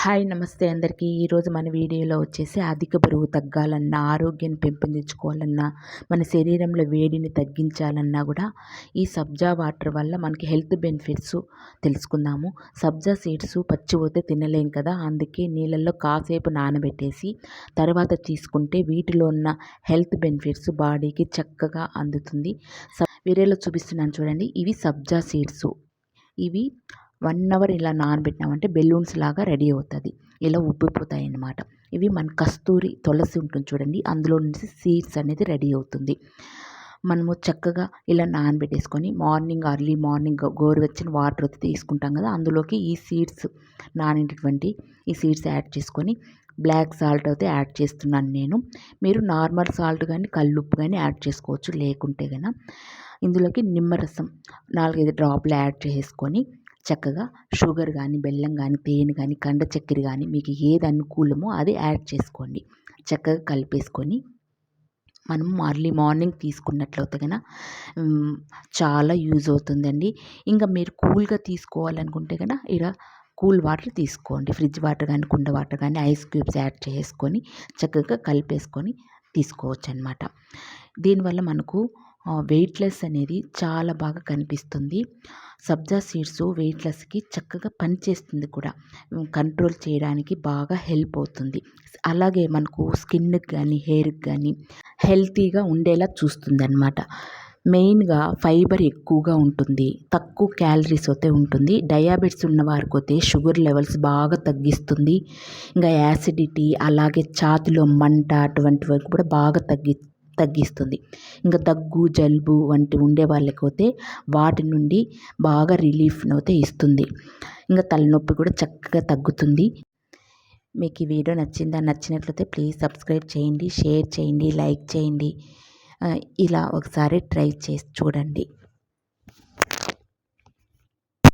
Hi నమస్తే అందరికీ. ఈరోజు మన వీడియోలో వచ్చేసి అధిక బరువు తగ్గాలన్నా ఆరోగ్యాన్ని పెంపొందించుకోవాలన్నా మన శరీరంలో వేడిని తగ్గించాలన్నా కూడా ఈ సబ్జా వాటర్ వల్ల మనకి హెల్త్ బెనిఫిట్స్ తెలుసుకుందాము. సబ్జా సీడ్స్ పచ్చి పోతే తినలేం కదా. అందుకే నీళ్ళల్లో కాసేపు నానబెట్టేసి తర్వాత తీసుకుంటే వీటిలో ఉన్న హెల్త్ బెనిఫిట్స్ బాడీకి చక్కగా అందుతుంది. వీడియోలో చూపిస్తున్నాను చూడండి. ఇవి సబ్జా సీడ్స్. ఇవి వన్ అవర్ ఇలా నానబెట్టినామంటే బెలూన్స్ లాగా రెడీ అవుతుంది. ఇలా ఉబ్బిపోతాయి అన్నమాట ఇవి మన కస్తూరి తులసి ఉంటుంది చూడండి. అందులో నుంచి సీడ్స్ అనేది రెడీ అవుతుంది. మనము చక్కగా ఇలా నానబెట్టేసుకొని మార్నింగ్ అర్లీ మార్నింగ్ గోరువెచ్చని వాటర్ అయితే తీసుకుంటాం కదా. అందులోకి ఈ సీడ్స్ నానేటటువంటి ఈ సీడ్స్ యాడ్ చేసుకొని బ్లాక్ సాల్ట్ అయితే యాడ్ చేస్తున్నాను నేను. మీరు నార్మల్ సాల్ట్ కానీ కల్లుప్పు కానీ యాడ్ చేసుకోవచ్చు. లేకుంటే కనుక ఇందులోకి నిమ్మరసం నాలుగైదు డ్రాప్లు యాడ్ చేసుకొని చక్కగా షుగర్ కానీ బెల్లం కానీ తేనె కానీ కండ చక్కెర కానీ మీకు ఏది అనుకూలమో అది యాడ్ చేసుకోండి. చక్కగా కలిపేసుకొని మనం మార్లీ మార్నింగ్ తీసుకున్నట్లయితే కనుక చాలా యూజ్ అవుతుందండి. ఇంకా మీరు కూల్గా తీసుకోవాలనుకుంటే కనుక ఇలా కూల్ వాటర్ తీసుకోండి. ఫ్రిడ్జ్ వాటర్ కానీ కుండ వాటర్ కానీ ఐస్ క్యూబ్స్ యాడ్ చేసుకొని చక్కగా కలిపేసుకొని తీసుకోవచ్చు అనమాట దీనివల్ల మనకు వెయిట్లెస్ అనేది చాలా బాగా కనిపిస్తుంది. సబ్జా సీడ్స్ వెయిట్లెస్కి చక్కగా పనిచేస్తుంది కూడా. కంట్రోల్ చేయడానికి బాగా హెల్ప్ అవుతుంది. అలాగే మనకు స్కిన్కి కానీ హెయిర్కి కానీ హెల్తీగా ఉండేలా చూస్తుంది అనమాట మెయిన్గా ఫైబర్ ఎక్కువగా ఉంటుంది. తక్కువ క్యాలరీస్ అయితే ఉంటుంది. డయాబెటిస్ ఉన్న వారికి అయితే షుగర్ లెవెల్స్ బాగా తగ్గిస్తుంది. ఇంకా యాసిడిటీ అలాగే ఛాతిలో మంట అటువంటివి కూడా బాగా తగ్గి తగ్గిస్తుంది. ఇంకా దగ్గు జలుబు వంటి ఉండే వాళ్ళకైతే వాటి నుండి బాగా రిలీఫ్ను అయితే ఇస్తుంది. ఇంకా తలనొప్పి కూడా చక్కగా తగ్గుతుంది. మీకు ఈ వీడియో నచ్చిందా? నచ్చినట్లయితే ప్లీజ్ సబ్స్క్రైబ్ చేయండి షేర్ చేయండి లైక్ చేయండి. ఇలా ఒకసారి ట్రై చేసి చూడండి.